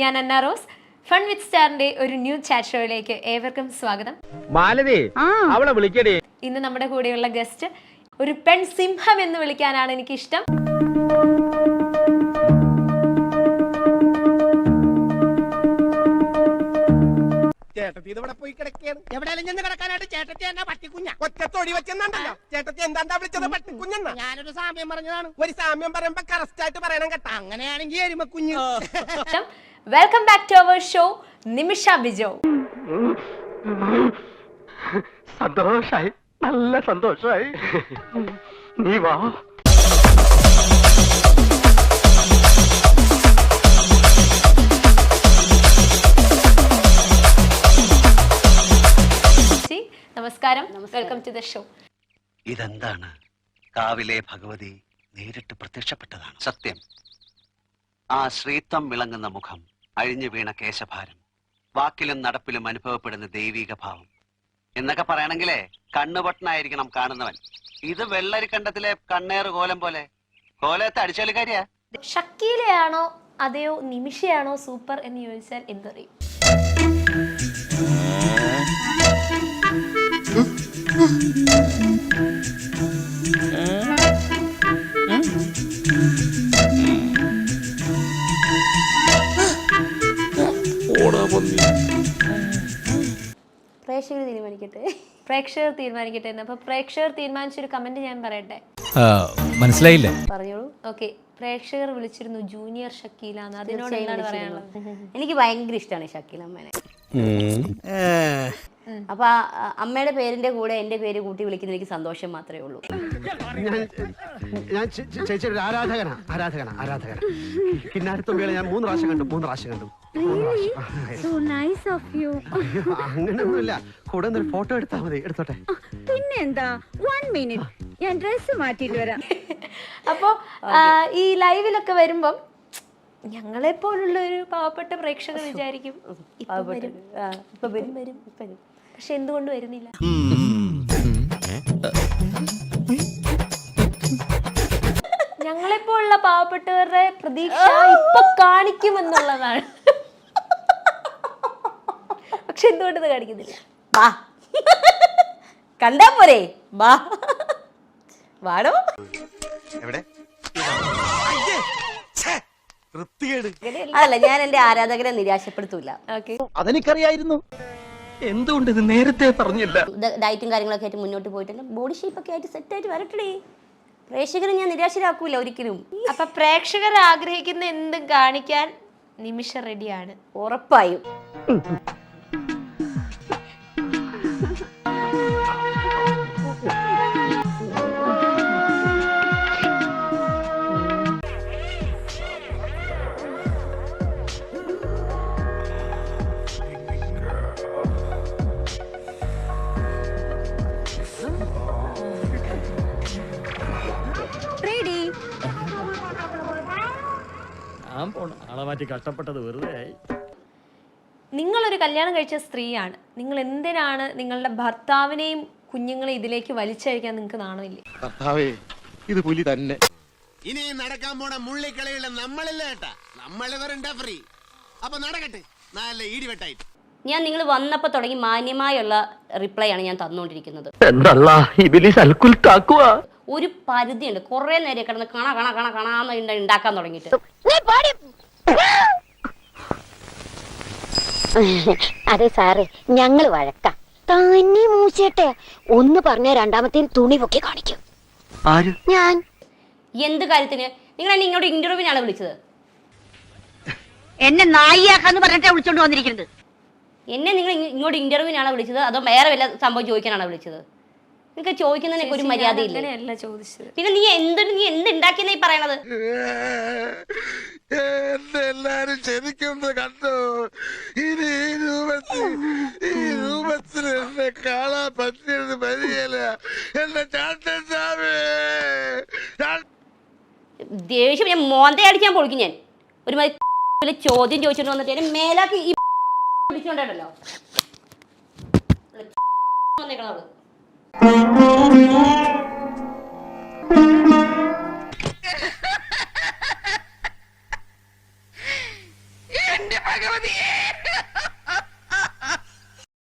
ഞാൻ അന്ന rose. Fun വിത്ത് സ്റ്റാറിന്റെ ഒരു new chat ഷോയിലേക്ക് ഏവർക്കും സ്വാഗതം. മാലതി അവളെ വിളിക്കടേ. ഇന്ന് നമ്മുടെ കൂടെയുള്ള ഗസ്റ്റ് ഒരു പെൺ സിംഹം എന്ന് വിളിക്കാനാണ് എനിക്ക് ഇഷ്ടം ചേട്ടത്തി ഇത് ഇവിടെ പോയി കിടക്കുകയാണ്? എവിടെയെങ്കിലും ചെന്ന് കിടക്കാനായിട്ട് ചേട്ടത്തി എന്നാ പട്ടിക്കുഞ്ഞ. ഒറ്റത്തോടി വെച്ചെന്നുണ്ടല്ലോ. ചേട്ടത്തി എന്താണ്ടാ വിളിച്ചത് പട്ടിക്കുഞ്ഞെന്നാ? ഞാനൊരു സാമ്യം പറഞ്ഞതാണ്. ഒരു സാമ്യം പറയുമ്പോ കറസ്റ്റായിട്ട് പറയണം കേട്ടോ. അങ്ങനെയാണെങ്കിൽ എരുമക്കുഞ്ഞ്. Welcome back to our show Nimisha Bijo സന്തോഷായി നല്ല സന്തോഷായി. നീ വാ. നമസ്കാരം. വെൽക്കം ടു ദ ഷോ ഇതെന്താണ്? കാവിലെ ഭഗവതി നേരിട്ട് പ്രത്യക്ഷപ്പെട്ടതാണ്. സത്യം. ആ ശ്രീത്വം വിളങ്ങുന്ന മുഖം അഴിഞ്ഞു വീണ കേശഭാരം വാക്കിലും നടപ്പിലും അനുഭവപ്പെടുന്ന ദൈവിക ഭാവം. എന്നൊക്കെ പറയണെങ്കിലേ കണ്ണുപൊട്ടനായിരിക്കണം കാണുന്നവൻ. ഇത് വെള്ളരിക്കണ്ടത്തിലെ കണ്ണേറ് കോലം പോലെ. കോലത്തെ അടിച്ചോലിക്കാരിയാ ഷക്കീലയാണോ അതെയോ നിമിഷയാണോ സൂപ്പർ എന്ന് ചോദിച്ചാൽ എന്തറിയും? പ്രേക്ഷകർ തീരുമാനിക്കട്ടെ? പ്രേക്ഷകർ തീരുമാനിക്കട്ടെ എന്ന്. അപ്പൊ പ്രേക്ഷകർ തീരുമാനിച്ചൊരു കമന്റ് ഞാൻ പറയട്ടെ? ആ, മനസ്സിലായില്ല. പറഞ്ഞോളൂ. ഓക്കെ പ്രേക്ഷകർ വിളിച്ചിരുന്നു ജൂനിയർ ഷക്കീല എന്ന്. അതിനോട് എന്താണ് പറയാനുള്ളത്? എനിക്ക് ഭയങ്കര ഇഷ്ടമാണ് ഷക്കീല അമ്മേനെ. അപ്പൊ അമ്മയുടെ പേരിന്റെ കൂടെ എന്റെ പേര് കൂട്ടി വിളിക്കുന്ന എനിക്ക് സന്തോഷം മാത്രമേ ഉള്ളൂ. ഞാൻ ചേച്ചിയുടെ ഒരു ആരാധകനാ ആരാധകനാ ആരാധകനാ. കിന്നാരത്തുമ്പികളെ ഞാൻ മൂന്ന് പ്രാവശ്യം കണ്ടു മൂന്ന് പ്രാവശ്യം കണ്ടു. അങ്ങനെയൊന്നുമില്ല കൂടെ ഒരു ഫോട്ടോ എടുത്താൽ മതി എടുത്തോട്ടെ. പിന്നെന്താ? വൺ മിനിറ്റ് ഞാൻ ഡ്രസ് മാറ്റിയിട്ട് വരാം. അപ്പോ ഈ ലൈവിലൊക്കെ വരുമ്പം ഞങ്ങളെ പോലുള്ള ഒരു പാവപ്പെട്ട പ്രേക്ഷകർ വിചാരിക്കും ഇപ്പം വരും. വരും. വരും. പക്ഷെ എന്തുകൊണ്ട് വരുന്നില്ല? ഞങ്ങളെ പോലുള്ള പാവപ്പെട്ടവരുടെ പ്രതീക്ഷ ഇപ്പൊ കാണിക്കുമെന്നുള്ളതാണ്. പക്ഷെ എന്തുകൊണ്ട് ഇത് കാണിക്കുന്നില്ല? വാ കണ്ടാ പോരെ. വാ വാടോ. എവിടെ? അതല്ല ഞാൻ എന്റെ ആരാധകരെ നിരാശപ്പെടുത്തൂല. ഓക്കെ. അതെനിക്കറിയായിരുന്നു. എന്തുകൊണ്ട് ഇത് നേരത്തെ പറഞ്ഞില്ല? ഡയറ്റും കാര്യങ്ങളൊക്കെ ആയിട്ട് മുന്നോട്ട് പോയിട്ടുണ്ട്. ബോഡി ഷേപ്പ് ഒക്കെ ആയിട്ട് സെറ്റ് ആയിട്ട് വരട്ടെ പ്രേക്ഷകരെ ഞാൻ നിരാശരാക്കൂല ഒരിക്കലും. അപ്പൊ പ്രേക്ഷകർ ആഗ്രഹിക്കുന്ന എന്തും കാണിക്കാൻ നിമിഷ റെഡിയാണ്. ഉറപ്പായും. ഞാൻ പോണ. ആളെ മാറ്റി കഷ്ടപ്പെട്ടത് വെറുതെ ആയി. നിങ്ങളൊരു കല്യാണം കഴിച്ച സ്ത്രീയാണ്. നിങ്ങൾ എന്തിനാണ് നിങ്ങളുടെ ഭർത്താവിനെയും കുഞ്ഞുങ്ങളെ ഇതിലേക്ക് വലിച്ചഴിക്കാൻ നിങ്ങൾക്ക് നാണമില്ലേ? കർത്താവേ ഇത് പുലി തന്നെ. ഇനി നടക്കാൻ പോണ മുള്ളിക്കളിയുള്ള നമ്മളില്ല കേട്ടാ നമ്മളിവരുണ്ടാ ഫ്രീ അപ്പൊ നടക്കട്ടെ. നല്ല ഈടിവെട്ടായിട്ട് ഞാൻ നിങ്ങൾ വന്നപ്പോൾ തുടങ്ങി മാന്യമായുള്ള റിപ്ലൈ ആണ് ഞാൻ തന്നുകൊണ്ടിരിക്കുന്നത്. എന്തല്ല ഇബിലിസ് അൽക്കുൽത്താക്കുക ഒരു പരിധിയുണ്ട്. കുറേ നേരം കിടന്ന് കണ കണ കണ കണാന്ന് ഉണ്ടാക്കാൻ തുടങ്ങിയിട്ട്. അതെ സാറേ ഞങ്ങൾ വഴക്കാം. തന്നെ മൂച്ചേട്ടെ ഒന്ന് പറഞ്ഞ രണ്ടാമത്തെ തുണി പൊക്കി കാണിക്കും. ആര്? ഞാൻ. എന്ത് കാര്യത്തിന്? നിങ്ങൾ എന്നെ ഇങ്ങോട്ട് ഇന്റർവ്യൂവിനാണ് വിളിച്ചത്. എന്നെ നായിയാക്കാന്ന് പറഞ്ഞിട്ടാ വിളിച്ചോണ്ട് വന്നിരിക്കുന്നത്. എന്നെ നിങ്ങൾ ഇങ്ങോട്ട് ഇന്റർവ്യൂവിനാണ് വിളിച്ചത്? അതോ വേറെ വല്ല സംഭവം ചോദിക്കാനാണ് വിളിച്ചത്? നിങ്ങൾക്ക് ചോദിക്കുന്നതിനൊക്കെ ഒരു മര്യാദയില്ല? ഇല്ല ചോദിച്ചത്. പിന്നെ നീ എന്തൊരു നീ എന്ത് ഉണ്ടാക്കിയെന്നാ ഈ പറയണത്? എന്നെ എല്ലാരും ക്ഷമിക്കുന്നത് കണ്ടു? ഇനി ഈ രൂപത്തിൽ ഈ രൂപത്തിൽ എന്നെ കാണാൻ പറ്റിയത് വരികയില്ല എന്നെ ചാട്ടൻ സ്വാമി! ദേഷ്യം ഞാൻ മോന്ത അടിക്കാൻ പൊളിക്കും ഞാൻ. ഒരു മാതിരി ചോദ്യം ചോദിച്ചിട്ട് വന്നിട്ട് എന്നെ മേലാക്കി ഈ പിടിച്ചോണ്ടല്ലോ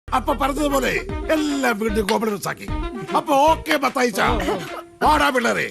അപ്പൊ പറഞ്ഞതുപോലെ എല്ലാം വീണ്ടും കോംപ്രമൈസ് ആക്കി അപ്പൊ ഓക്കെ ബത്തായിച്ച വാടാ പിള്ളേരെ.